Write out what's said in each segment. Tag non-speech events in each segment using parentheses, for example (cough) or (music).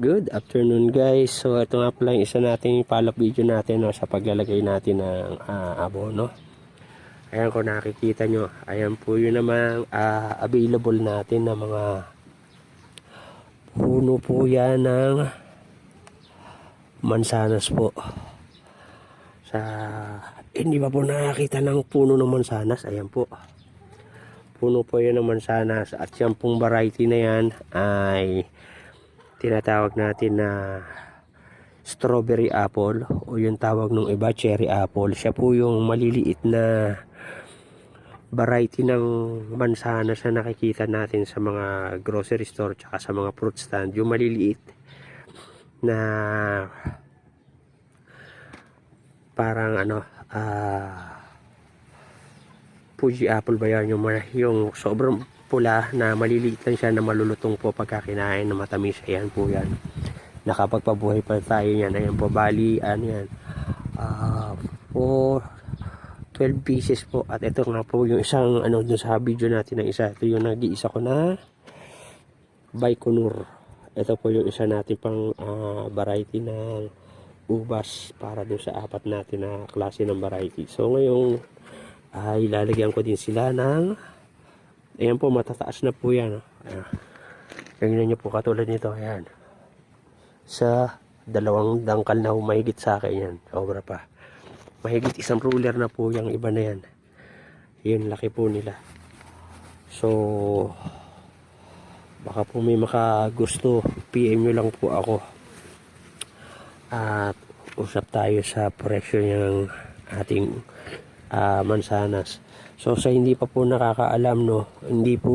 Good afternoon guys. So ito nga pala yung isa nating follow-up video natin no, sa paglalagay natin ng ah, abono. Ayan kung nakikita nyo. Ayan po yun namang ah, available natin na mga puno po yan ng mansanas po. Sa hindi pa po nakakita ng puno ng mansanas. Ayan po. Puno po yan ng mansanas. At yung pong variety na yan ay tinatawag natin na strawberry apple o yung tawag ng iba cherry apple. Siya po yung maliliit na variety ng mansanas na nakikita natin sa mga grocery store tsaka sa mga fruit stand. Yung maliliit na parang ano ah Fuji apple ba yan? Yung, yung sobrang pula na maliliit lang siya na malulutong po pagka kinain na matamis. Ayan po yan. Nakapagpabuhay pa tayo yan ayan po bali ano yan ah po 12 pieces po. At ito nga po yung isang ano dun sa video natin na isa. Ito yung nag-iisa ko na Baikonur. Ito po yung isa natin pang ah, variety ng ubas para dun sa apat natin na klase ng variety. So ngayong ay lalagyan ko din sila ng ayan po matataas na po yan oh. ayan. tingnan nyo po katulad nito ayan. Sa dalawang dangkal na humahigit sa akin yan. Obra pa. Mahigit isang ruler na po yung iba na yan. Yun laki po nila. So baka po may makagusto PM nyo lang po ako. At usap tayo sa presyo ng ating ah, mansanas. So sa hindi pa po nakakaalam no, hindi po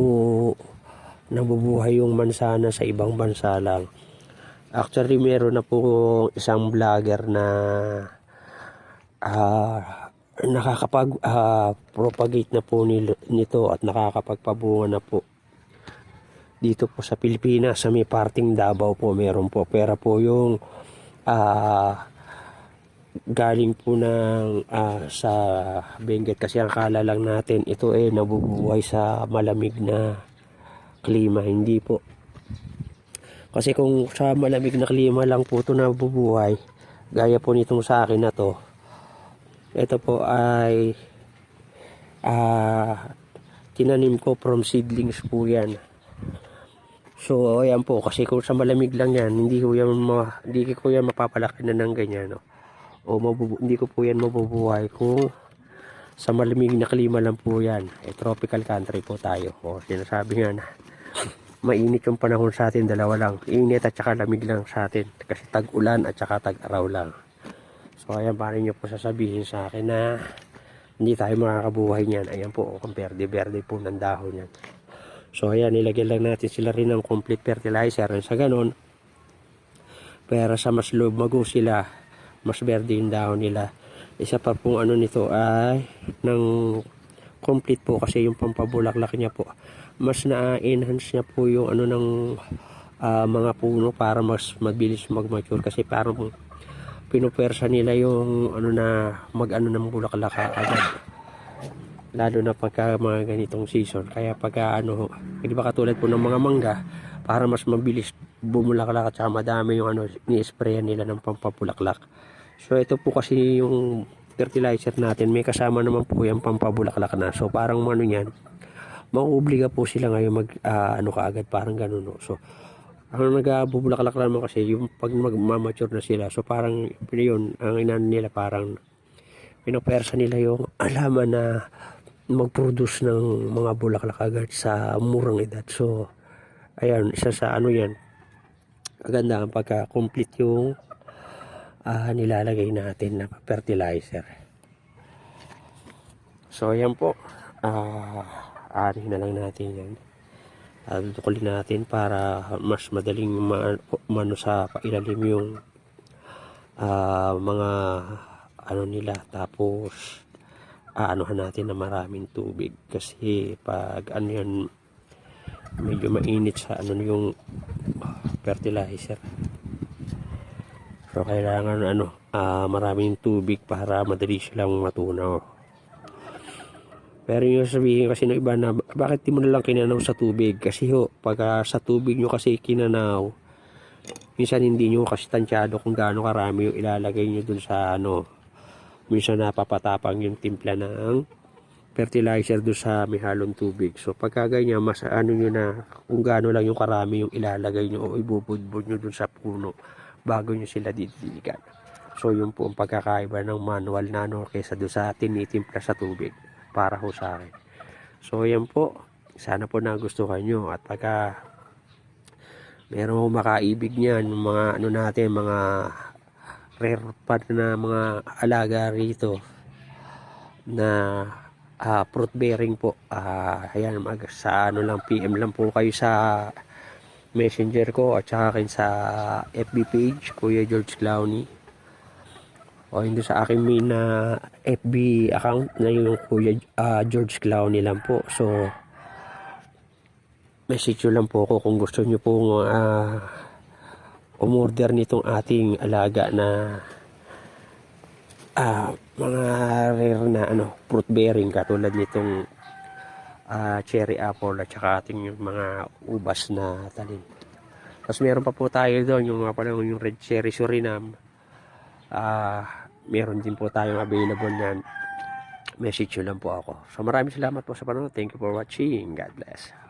nabubuhay yung mansanas sa ibang bansa lang. Actually meron na po isang vlogger na ah, nakakapag ah, propagate na po nito at nakakapagpabunga na po dito po sa Pilipinas sa may parting Davao po meron po pera po yung ah galing po ng ah, sa Benguet kasi ang kala lang natin ito eh nabubuhay sa malamig na klima. Hindi po. Kasi kung sa malamig na klima lang po ito nabubuhay gaya po nitong sa akin na to ito po ay ah tinanim ko from seedlings po yan. So ayan po kasi kung sa malamig lang yan hindi ko yan ma, hindi ko yan mapapalaki na ng ganyan no o mabubu- hindi ko po yan mabubuhay kung sa malamig na klima lang po yan. Eh, tropical country po tayo. O, sinasabi nga na mainit yung panahon sa atin, dalawa lang. Init at saka lamig lang sa atin. Kasi tag-ulan at saka tag-araw lang. So, ayan, paano nyo po sasabihin sa akin na hindi tayo makakabuhay niyan. Ayan po, kung berde-berde po ng dahon yan. So, ayan, nilagyan lang natin sila rin ng complete fertilizer. Sa ganon, pero sa mas lumago sila, mas verde yung dahon nila. Isa pa pong ano nito ay ng complete po kasi yung pampabulaklak niya po. Mas na-enhance niya po yung ano ng ah, mga puno para mas mabilis mag-mature kasi parang pinupersa nila yung ano na mag-ano ng bulaklak agad. Lalo na pagka mga ganitong season. Kaya pagka ano, hindi ba katulad po ng mga mangga, para mas mabilis bumulaklak at saka madami yung ano, ni-sprayan nila ng pampabulaklak. So ito po kasi yung fertilizer natin, may kasama naman po yung pampabulaklak na. So parang ano yan, mauobliga po sila ngayon mag ah, ano kaagad parang ganun no. So ang nagabubulaklak naman kasi yung pag magmamature na sila. So parang yun, ang inan nila parang pinopersa nila yung (clears throat) alaman na mag-produce ng mga bulaklak agad sa murang edad. So, ayan, isa sa ano yan, maganda ang pagka-complete yung ah, nilalagay natin na fertilizer. So, ayan po. Ah, ari na lang natin yan. Uh, tukulin natin para mas madaling ma- mano sa pailalim yung ah, mga ano nila. Tapos, aanuhan natin na maraming tubig. Kasi pag ano yan, medyo mainit sa ano yung fertilizer. So kailangan ano, ah, maraming tubig para madali silang matunaw. Pero yung sabihin kasi ng iba na bakit di mo na lang kinanaw sa tubig? Kasi ho, pag sa tubig nyo kasi kinanaw, minsan hindi nyo kasi tansyado kung gaano karami yung ilalagay nyo dun sa ano minsan napapatapang yung timpla ng fertilizer dun sa may halong tubig so pagka ganyan mas ano nyo na kung gaano lang yung karami yung ilalagay nyo o ibubudbud nyo dun sa puno bago nyo sila didiligan. So yun po ang pagkakaiba ng manual na ano kaysa dun sa tinitimpla sa tubig para ho sa akin. So yan po. Sana po nagustuhan nyo at pagka meron akong makaibig niyan yung mga ano natin mga rare part na mga alaga rito na ah, fruit bearing po. Ah ayan mag sa ano lang PM lang po kayo sa messenger ko at saka akin sa FB page Kuya George Clowney. O hindi sa aking main na FB account na yung Kuya ah, George Clowney lang po. So message nyo lang po ako kung gusto nyo pong ah, umorder nitong ating alaga na ah, mga rare na ano, fruit bearing katulad nitong ah, cherry apple at saka ating yung mga ubas na talim. Tapos meron pa po tayo doon yung mga pala yung red cherry surinam. Ah, meron din po tayong available niyan. Message nyo lang po ako. So maraming salamat po sa panonood. Thank you for watching. God bless.